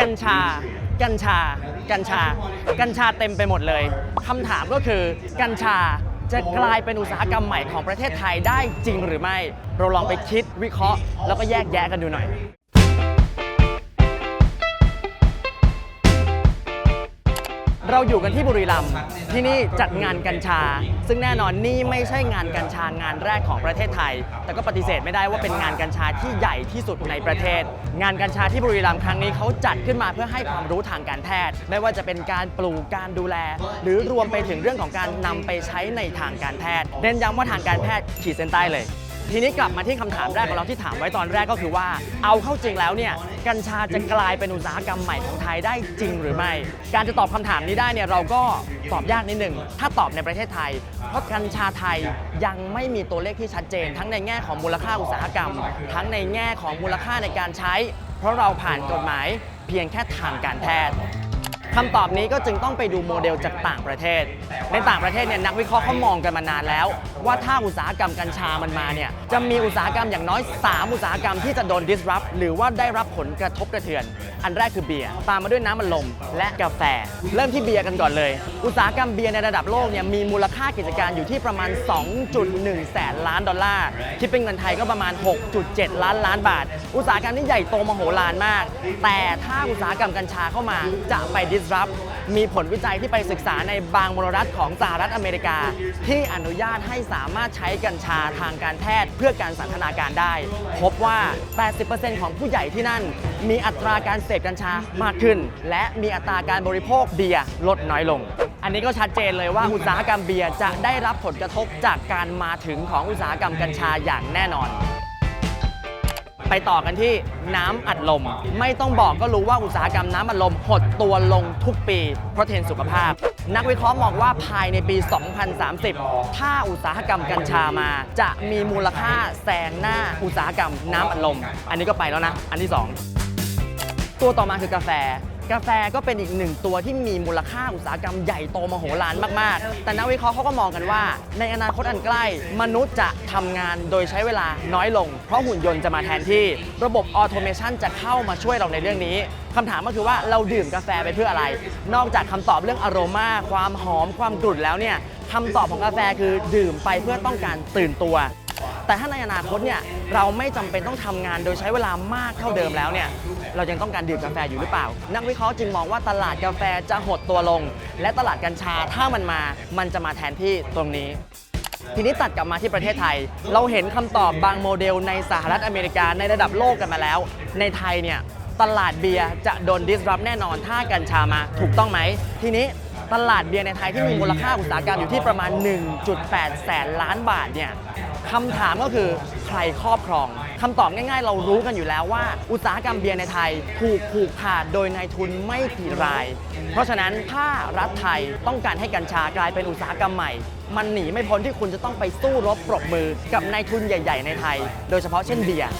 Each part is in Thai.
กัญชา กัญชา กัญชา กัญชาเต็มไปหมดเลย คำถามก็คือ กัญชาจะกลายเป็นอุตสาหกรรมใหม่ของประเทศไทยได้จริงหรือไม่ เราลองไปคิดวิเคราะห์ แล้วก็แยกแยะกันดูหน่อย เราอยู่กันที่บุรีรัมย์ที่นี่จัดงานกัญชา ซึ่งแน่นอนนี่ไม่ใช่งานกัญชางานแรกของประเทศไทย แต่ก็ปฏิเสธไม่ได้ว่าเป็นงานกัญชาที่ใหญ่ที่สุดในประเทศ งานกัญชาที่บุรีรัมย์ครั้งนี้เขาจัดขึ้นมาเพื่อให้ความรู้ทางการแพทย์ ไม่ว่าจะเป็นการปลูกการดูแล หรือรวมไปถึงเรื่องของการนำไปใช้ในทางการแพทย์เน้นย้ำว่าทางการแพทย์ขีดเส้นใต้เลย ทีนี้กลับมาที่คำถามแรกของเราที่ถามไว้ตอนแรกก็คือว่า เอาเข้าจริงแล้วเนี่ยกัญชาจะกลายเป็นอุตสาหกรรมใหม่ของไทยได้จริงหรือไม่ การจะตอบคำถามนี้ได้เนี่ยเราก็ตอบยากนิดหนึ่งถ้าตอบในประเทศไทย เพราะกัญชาไทยยังไม่มีตัวเลขที่ชัดเจน ทั้งในแง่ของมูลค่าอุตสาหกรรม ทั้งในแง่ของมูลค่าในการใช้ เพราะเราผ่านกฎหมายเพียงแค่ทางการแพทย์คำตอบนี้ก็จึงต้องไปดูโมเดลจากต่างประเทศ ในต่างประเทศเนี่ยนักวิเคราะห์เขามองกันมานานแล้วว่าถ้าอุตสาหกรรมกัญชามันมาเนี่ยจะมีอุตสาหกรรมอย่างน้อย 3 อุตสาหกรรมที่จะโดน disrupt หรือว่าได้รับผลกระทบกระเทือน อันแรกคือเบียร์ตามมาด้วยน้ำมันลมและกาแฟ เริ่มที่เบียร์กันก่อนเลย อุตสาหกรรมเบียร์ในระดับโลกเนี่ยมีมูลค่ากิจการอยู่ที่ประมาณ 2.1 แสนล้านดอลลาร์คิดเป็นเงินไทยก็ประมาณ 6.7 ล้านล้านบาท อุตสาหกรรมนี้ใหญ่โตมโหฬารมาก แต่ถ้าอุตสาหกรรมกัญชาเข้ามาจะไป disrupt มีผลวิจัยที่ไปศึกษาในบางมลรัฐของสหรัฐอเมริกา ที่อนุญาตให้สามารถใช้กัญชาทางการแพทย์เพื่อการสันทนาการได้ พบว่า 80%ของผู้ใหญ่ที่นั่น มีอัตราการเสพกัญชามากขึ้น และมีอัตราการบริโภคเบียร์ลดน้อยลง อันนี้ก็ชัดเจนเลยว่าอุตสาหกรรมเบียร์จะได้รับผลกระทบจากการมาถึงของอุตสาหกรรมกัญชาอย่างแน่นอน ไปต่อกันที่น้ำอัดลม ไม่ต้องบอกก็รู้ว่าอุตสาหกรรมน้ำอัดลมหดตัวลงทุกปี เพราะเทรนสุขภาพ นักวิเคราะห์มองว่าภายในปี 2030 ถ้าอุตสาหกรรมกัญชามา จะมีมูลค่าแซงหน้าอุตสาหกรรมน้ำอัดลม อันนี้ก็ไปแล้วนะ อันที่ 2 ตัวต่อมาคือกาแฟ กาแฟก็เป็นอีกหนึ่งตัวที่มีมูลค่าอุตสาหกรรมใหญ่โตมโหฬารมาก ๆ แต่นักวิเคราะห์เขาก็มองกันว่า ในอนาคตอันใกล้ มนุษย์จะทำงานโดยใช้เวลาน้อยลง เพราะหุ่นยนต์จะมาแทนที่ ระบบออโตเมชันจะเข้ามาช่วยเราในเรื่องนี้คำถามก็คือว่าเราดื่มกาแฟไปเพื่ออะไร นอกจากคำตอบเรื่องอโรมา ความหอม ความกรุ่นแล้วเนี่ยคำตอบของกาแฟคือดื่มไปเพื่อต้องการตื่นตัว แต่ถ้าในอนาคตเนี่ยเราไม่จำเป็นต้องทำงานโดยใช้เวลามากเท่าเดิมแล้วเนี่ยเรายังต้องการดื่มกาแฟอยู่หรือเปล่า นักวิเคราะห์จึงมองว่าตลาดกาแฟจะหดตัวลง และตลาดกัญชาถ้ามันมามันจะมาแทนที่ตรงนี้ ทีนี้ตัดกลับมาที่ประเทศไทย เราเห็นคำตอบบางโมเดลในสหรัฐอเมริกาในระดับโลกกันมาแล้ว ในไทยเนี่ยตลาดเบียร์จะโดน disrupt แน่นอนถ้ากัญชามาถูกต้องไหม ทีนี้ตลาดเบียร์ในไทยที่มีมูลค่าอุตสาหกรรมอยู่ที่ประมาณ 1.8 แสนล้านบาทเนี่ย คำถามก็คือใครครอบครองคำตอบง่าย ๆ เรารู้กันอยู่แล้วว่า อุตสาหกรรมเบียร์ในไทยถูกผูกขาดโดยนายทุนไม่กี่ราย เพราะฉะนั้นถ้ารัฐไทยต้องการให้กัญชากลายเป็นอุตสาหกรรมใหม่ มันหนีไม่พ้นที่คุณจะต้องไปสู้รบปรบมือกับนายทุนใหญ่ ๆ ในไทย โดยเฉพาะเช่นเบียร์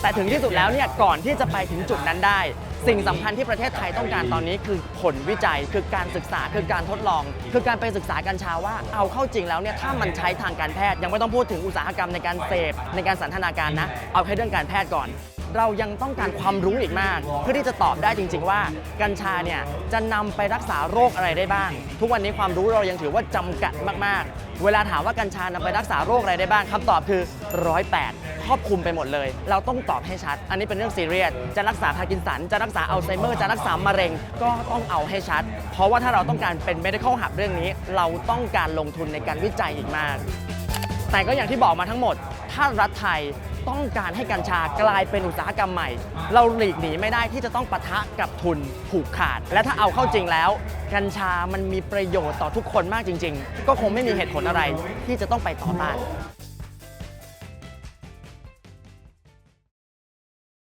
แต่ถึงที่สุดแล้วเนี่ยก่อนที่จะไปถึงจุดนั้นได้ สิ่งสำคัญที่ประเทศไทยต้องการตอนนี้คือผลวิจัย คือการศึกษาคือการทดลอง คือการไปศึกษากัญชาว่าเอาเข้าจริงแล้วเนี่ยถ้ามันใช้ทางการแพทย์ ยังไม่ต้องพูดถึงอุตสาหกรรมในการเสพในการสันทนาการนะ เอาแค่เรื่องการแพทย์ก่อน เรายังต้องการความรู้อีกมาก เพื่อที่จะตอบได้จริง ๆ ว่า กัญชาเนี่ยจะนำไปรักษาโรคอะไรได้บ้าง ทุกวันนี้ความรู้เรายังถือว่าจำกัดมากๆ เวลาถามว่ากัญชานำไปรักษาโรคอะไรได้บ้างคำตอบคือร้อยแปด รอบคลุมไปหมดเลย เราต้องตอบให้ชัด อันนี้เป็นเรื่องซีเรียส จะรักษาพาร์กินสัน จะรักษาอัลไซเมอร์ จะรักษามะเร็ง ก็ต้องเอาให้ชัด เพราะว่าถ้าเราต้องการเป็น medical hub เรื่องนี้ เราต้องการลงทุนในการวิจัยอีกมาก แต่ก็อย่างที่บอกมาทั้งหมด ถ้ารัฐไทยต้องการให้กัญชากลายเป็นอุตสาหกรรมใหม่ เราหลีกหนีไม่ได้ที่จะต้องปะทะกับทุนผูกขาด และถ้าเอาเข้าจริงแล้ว กัญชามันมีประโยชน์ต่อทุกคนมากจริง ๆ ก็คงไม่มีเหตุผลอะไรที่จะต้องไปต่อต้าน